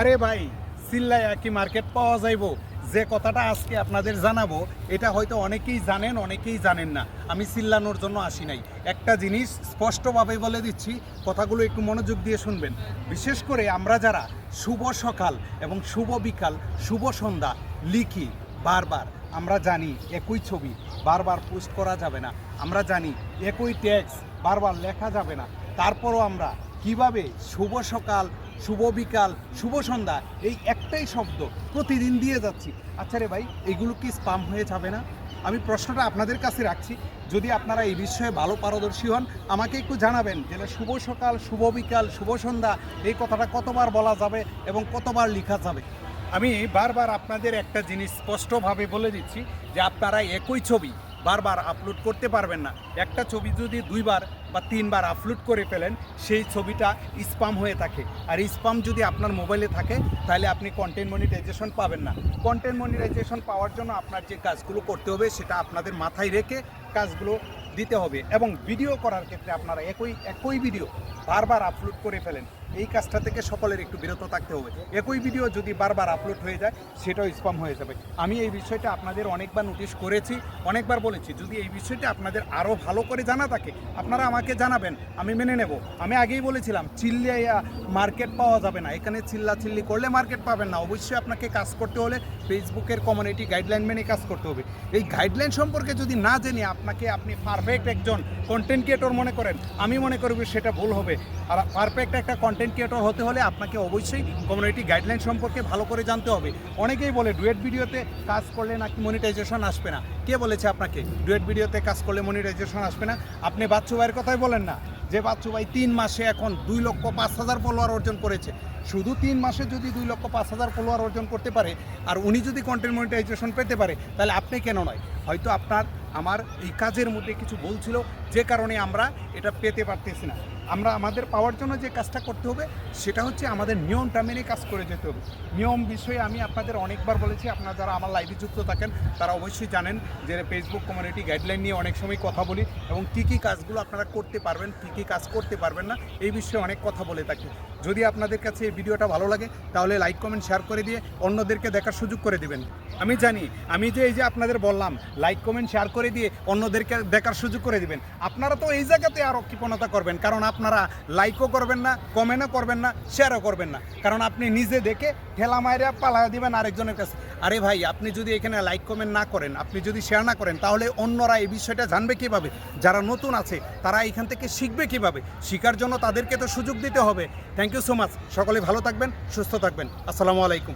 আরে ভাই চিল্লায় কি মার্কেট পাওয়া যাইব। যে কথাটা আজকে আপনাদের জানাব, এটা হয়তো অনেকেই জানেন অনেকেই জানেন না। আমি চিল্লানোর জন্য আসি নাই। একটা জিনিস স্পষ্টভাবে বলে দিচ্ছি, কথাগুলো একটু মনোযোগ দিয়ে শুনবেন। বিশেষ করে আমরা যারা শুভ সকাল এবং শুভ বিকাল, শুভ সন্ধ্যা লিখি বারবার, আমরা জানি একই ছবি, বারবার পোস্ট করা যাবে না। আমরা জানি একই ট্যাক্স বারবার লেখা যাবে না। তারপরও আমরা কীভাবে শুভ সকাল, শুভ বিকাল, শুভ সন্ধ্যা, এই একটাই শব্দ প্রতিদিন দিয়ে যাচ্ছি। আচ্ছা রে ভাই, এগুলো কি স্পাম হয়ে যাবে না? আমি প্রশ্নটা আপনাদের কাছে রাখছি। যদি আপনারা এই বিষয়ে ভালো পারদর্শী হন, আমাকে একটু জানাবেন যে শুভ সকাল, শুভ বিকাল, শুভ সন্ধ্যা, এই কথাটা কতবার বলা যাবে এবং কতবার লেখা যাবে? আমি বারবার আপনাদের একটা জিনিস স্পষ্টভাবে বলে দিচ্ছি যে আপনারা একই ছবি বারবার আপলোড করতে পারবেন না। একটা ছবি যদি দুইবার বা তিনবার আপলোড করে ফেলেন, সেই ছবিটা স্পাম হয়ে থাকে। আর স্পাম যদি আপনার মোবাইলে থাকে, তাহলে আপনি কন্টেন্ট মনিটাইজেশন পাবেন না। কন্টেন্ট মনিটাইজেশন পাওয়ার জন্য আপনার যে কাজগুলো করতে হবে, সেটা আপনাদের মাথায় রেখে কাজগুলো দিতে হবে। এবং ভিডিও করার ক্ষেত্রে আপনারা একই একই ভিডিও বারবার আপলোড করে ফেলেন। এই কাজটা থেকে সকলের একটু বিরত থাকতে হবে। একই ভিডিও যদি বারবার আপলোড হয়ে যায়, সেটাও স্পাম হয়ে যাবে। আমি এই বিষয়টা আপনাদের অনেকবার নোটিশ করেছি, অনেকবার বলেছি। যদি এই বিষয়টা আপনাদের আরও ভালো করে জানা থাকে, আপনারা আমাকে জানাবেন, আমি মেনে নেব। আমি আগেই বলেছিলাম চিল্লিয়া মার্কেট পাওয়া যাবে না। এখানে চিল্লা চিল্লি করলে মার্কেট পাবেন না। অবশ্যই আপনাকে কাজ করতে হলে ফেসবুকের কমিউনিটি গাইডলাইন মেনে কাজ করতে হবে। এই গাইডলাইন সম্পর্কে যদি না জেনে আপনাকে আপনি পারফেক্ট একজন কন্টেন্ট ক্রিয়েটর মনে করেন, আমি মনে করব সেটা ভুল হবে। আর পারফেক্ট একটা কন্টেন্ট ক্রিয়েটর হতে হলে আপনাকে অবশ্যই কমিউনিটি গাইডলাইন সম্পর্কে ভালো করে জানতে হবে। অনেকেই বলে ডুয়েট ভিডিওতে কাজ করলে নাকি মনিটাইজেশন আসবে না? কে বলেছে আপনাকে? ডুয়েট ভিডিওতে কাজ করলে মনিটাইজেশন আসবে না? আপনি বাচ্চু ভাইয়ের কথাই বলেন না, যে বাচ্চু ভাই তিন মাসে এখন দুই লক্ষ পাঁচ হাজার ফলোয়ার অর্জন করেছে। শুধু তিন মাসে যদি দুই লক্ষ পাঁচ হাজার ফলোয়ার অর্জন করতে পারে, আর উনি যদি কন্টেন্ট মনিটাইজেশন পেতে পারে, তাহলে আপনি কেন নয়? হয়তো আপনার, আমার এই কাজের মধ্যে কিছু বলছিল যে কারণে আমরা এটা পেতে পারতেছি না। আমরা আমাদের পাওয়ার জন্য যে কাজটা করতে হবে, সেটা হচ্ছে আমাদের নিয়মটা মেনে কাজ করে যেতে হবে। নিয়ম বিষয়ে আমি আপনাদের অনেকবার বলেছি, আপনারা যারা আমার লাইভে যুক্ত থাকেন, তারা অবশ্যই জানেন যে ফেসবুক কমিউনিটি গাইডলাইন নিয়ে অনেক সময় কথা বলি এবং কী কী কাজগুলো আপনারা করতে পারবেন, কী কী কাজ করতে পারবেন না, এই বিষয়ে অনেক কথা বলে থাকি। যদি আপনাদের কাছে এই ভিডিওটা ভালো লাগে, তাহলে লাইক কমেন্ট শেয়ার করে দিয়ে অন্যদেরকে দেখার সুযোগ করে দিবেন। আমি জানি, আমি যে এই যে আপনাদের বললাম লাইক কমেন্ট শেয়ার করে দিয়ে অন্যদেরকে দেখার সুযোগ করে দিবেন। আপনারা তো এই জায়গাতে আরও কৃপণতা করবেন, কারণ আপনারা লাইকও করবেন না কমেন্টও করবেন না শেয়ারও করবেন না। কারণ আপনি নিজে দেখে ঠেলা মায়েরা পালা দিবেন আরেকজনের কাছে। আরে ভাই, আপনি যদি এখানে লাইক কমেন্ট না করেন, আপনি যদি শেয়ার না করেন, তাহলে অন্যরা এই বিষয়টা জানবে কীভাবে? যারা নতুন আছে, তারা এখান থেকে শিখবে কীভাবে? শিখার জন্য তাদেরকে তো সুযোগ দিতে হবে। থ্যাংক ইউ সো মাচ সকলে ভালো থাকবেন, সুস্থ থাকবেন। আসসালামু আলাইকুম।